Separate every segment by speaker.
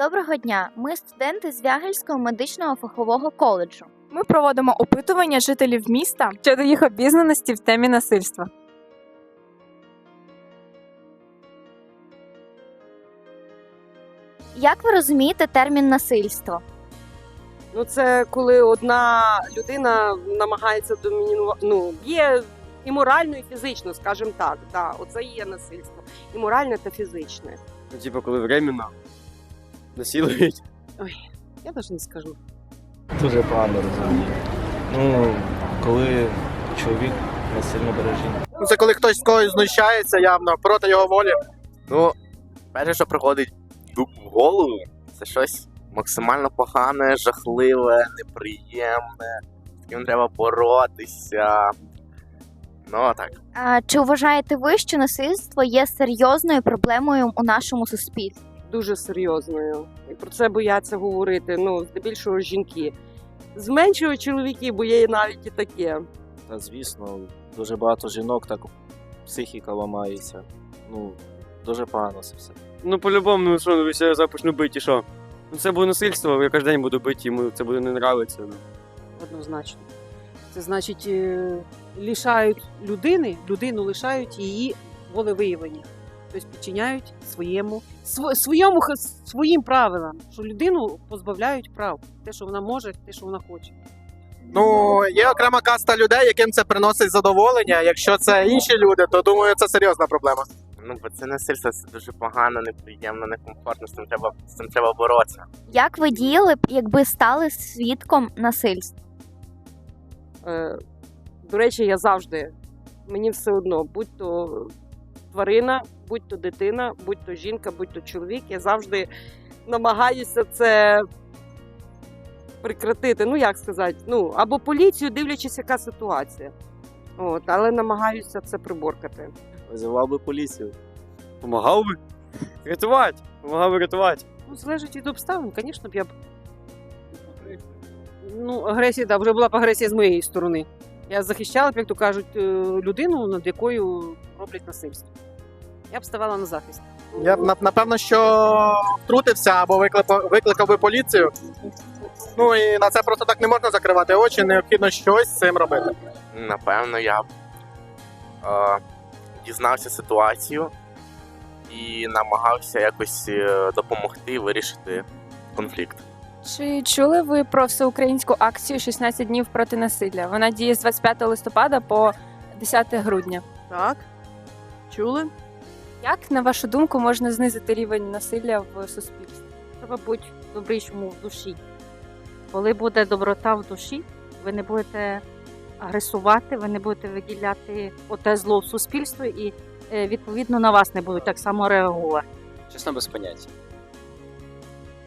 Speaker 1: Доброго дня! Ми студенти з Вягельського медичного фахового коледжу.
Speaker 2: Ми проводимо опитування жителів міста щодо їх обізнаності в темі насильства.
Speaker 1: Як ви розумієте термін насильство?
Speaker 3: Ну, це коли одна людина намагається домінувати, ну, є і морально, і фізично, скажімо так. Да, оце і є насильство. І моральне та фізичне.
Speaker 4: Ну, типу, коли временно насилують.
Speaker 3: Я навіть не скажу.
Speaker 5: Дуже погано розумію. Ну, коли чоловік насильно бере жінку.
Speaker 6: Ну, Це коли хтось з когось знущається явно проти його волі.
Speaker 7: Ну, перше, що приходить в голову, це щось максимально погане, жахливе, неприємне, з треба боротися. Ну, так.
Speaker 1: А, чи вважаєте ви, що насильство є серйозною проблемою у нашому суспільстві?
Speaker 3: Дуже серйозною. І про це бояться говорити. Ну, здебільшого жінки. Зменшують чоловіки, бо є навіть і таке.
Speaker 5: Та звісно, дуже багато жінок так психіка ламається. Ну, дуже погано це все.
Speaker 4: Ну, по-любому, ну що, ну, я започну бити, і що? Ну, це буде насильство, я кожен день буду бити, йому це буде не нравиться. Ну.
Speaker 8: однозначно. Це значить, е, лишають людини, людину лишають її волевиявлення. Тобто підчиняють своєму, своєму своїм правилам, що людину позбавляють прав. Те, що вона може, те, що вона хоче.
Speaker 6: Ну, є окрема каста людей, яким це приносить задоволення. Якщо це інші люди, то думаю, це серйозна проблема.
Speaker 7: Ну, бо це насильство це дуже погано, неприємно, некомфортно, з цим треба, з цим треба боротися.
Speaker 1: Як ви діяли б, якби стали свідком насильства?
Speaker 3: Е, до речі, я завжди, мені все одно, будь то тварина, будь то дитина, будь то жінка, будь то чоловік, я завжди намагаюся це прекратити. Ну, як сказати, ну, або поліцію, дивлячись, яка ситуація. От, але намагаюся це приборкати.
Speaker 5: Визивав би поліцію.
Speaker 4: Помагав би? Рятувати! Помагав би рятувати.
Speaker 8: Ну, залежить від обставин, звісно б я б. Ну, агресія, да, вже була б агресія з моєї сторони. Я захищала б, як то кажуть, е, людину, над якою роблять насильство. Я б ставала на захист.
Speaker 6: Я б напевно, що втрутився або викликав, викликав би поліцію. Ну і на це просто так не можна закривати очі, необхідно щось з цим робити.
Speaker 7: Напевно, я б е, дізнався ситуацію і намагався якось е, допомогти вирішити конфлікт.
Speaker 2: Чи чули ви про всеукраїнську акцію «16 днів проти насилля? Вона діє з 25 листопада по 10 грудня.
Speaker 8: Так. Чули?
Speaker 2: Як, на вашу думку, можна знизити рівень насилля в суспільстві?
Speaker 9: Треба бути добрішому в душі. Коли буде доброта в душі, ви не будете агресувати, ви не будете виділяти оте зло в суспільстві і е, відповідно на вас не будуть так само реагувати.
Speaker 5: Чесно, без поняття.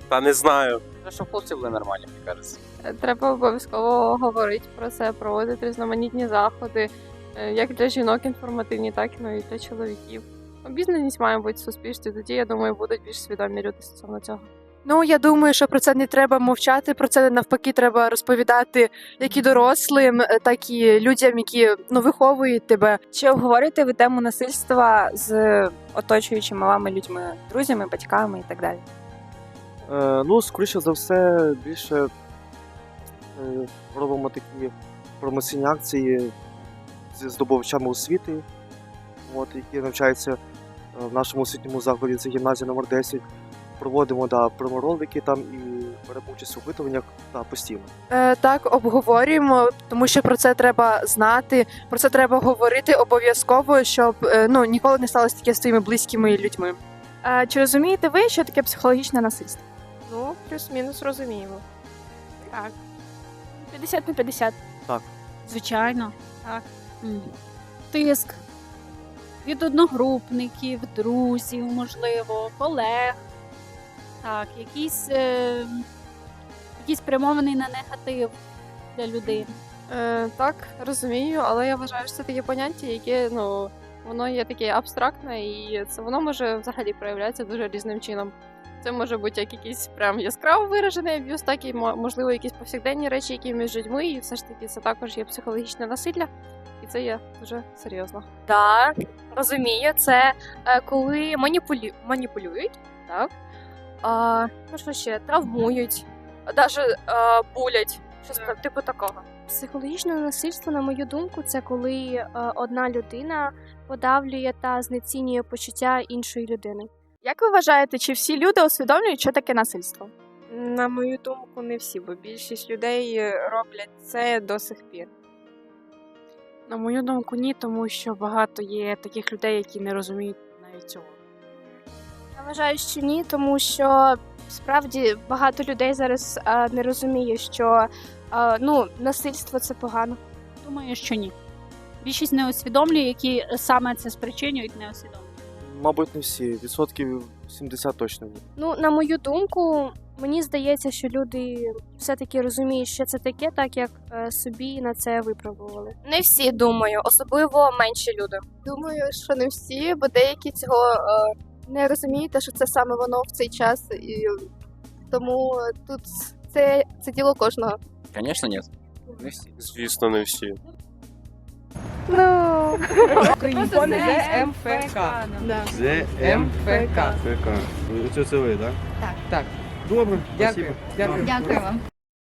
Speaker 4: Та не знаю.
Speaker 5: Щоб хлопці були нормальні, мені кажеться.
Speaker 2: Треба обов'язково говорити про це, проводити різноманітні заходи, е, як для жінок інформативні, так і для чоловіків. Обізнаність має бути в суспільстві, тоді, я думаю, будуть більш свідомі люди стосовно цього.
Speaker 10: Ну я думаю, що про це не треба мовчати. Про це навпаки треба розповідати як і дорослим, е, так і людям, які ну виховують тебе.
Speaker 2: Чи обговорюєте ви тему насильства з оточуючими вами людьми, друзями, батьками і так далі?
Speaker 11: Е, ну, скоріше за все, більше е, робимо такі промоційні акції зі здобувачами освіти, от, які навчаються в нашому освітньому закладі, це гімназія номер 10 Проводимо да, проморолики там і беремо участь у опитуваннях да, постійно.
Speaker 10: Е, так, обговорюємо, тому що про це треба знати, про це треба говорити обов'язково, щоб е, ну ніколи не сталося таке з твоїми близькими людьми.
Speaker 2: А, чи розумієте ви, що таке психологічне насильство?
Speaker 12: Ну, плюс-мінус розуміємо.
Speaker 2: Так. 50 на 50.
Speaker 9: Звичайно, так. Тиск від одногрупників, друзів, можливо, колег. Так, якийсь, е, якийсь спрямований на негатив для людини.
Speaker 12: Е, так, розумію, але я вважаю, що це таке поняття, яке ну, воно є таке абстрактне, і це воно може взагалі проявлятися дуже різним чином. Це може бути як якийсь прям яскраво виражений аб'юз, так і мо- можливо якісь повсякденні речі, які між людьми, і все ж таки це також є психологічне насилля, і це є дуже серйозно.
Speaker 2: Так, розумію, це е, коли маніпулю... маніпулюють, так?
Speaker 12: а, ну що ще, травмують, навіть булять, щось та- типу такого.
Speaker 13: Психологічне насильство, на мою думку, це коли е, одна людина подавлює та знецінює почуття іншої людини.
Speaker 14: Як ви вважаєте, чи всі люди усвідомлюють, що таке насильство?
Speaker 12: На мою думку, не всі, бо більшість людей е, роблять це до сих пір.
Speaker 15: На мою думку, ні, тому що багато є таких людей, які не розуміють навіть цього.
Speaker 13: Я вважаю, що ні, тому що справді багато людей зараз е, не розуміє, що е, ну, насильство це погано.
Speaker 16: Думаю, що ні. Більшість не усвідомлює, які саме це спричинюють, не усвідомлюють.
Speaker 11: Мабуть, не всі. Відсотків 70 точно ні.
Speaker 13: Ну, на мою думку, мені здається, що люди все-таки розуміють, що це таке, так як е, собі на це випробували.
Speaker 12: Не всі думаю, особливо менші люди.
Speaker 17: Думаю, що не всі, бо деякі цього е, не розуміють, те, що це саме воно в цей час, і тому тут це, це діло кожного.
Speaker 18: Звісно, ні. Не всі.
Speaker 19: Звісно, не всі.
Speaker 17: Ну
Speaker 15: ЗМФК.
Speaker 19: ЗМФК. Це це ви, так?
Speaker 17: Так.
Speaker 15: Так.
Speaker 19: Добре,
Speaker 15: Дякую. Дякую.
Speaker 14: Дякую вам.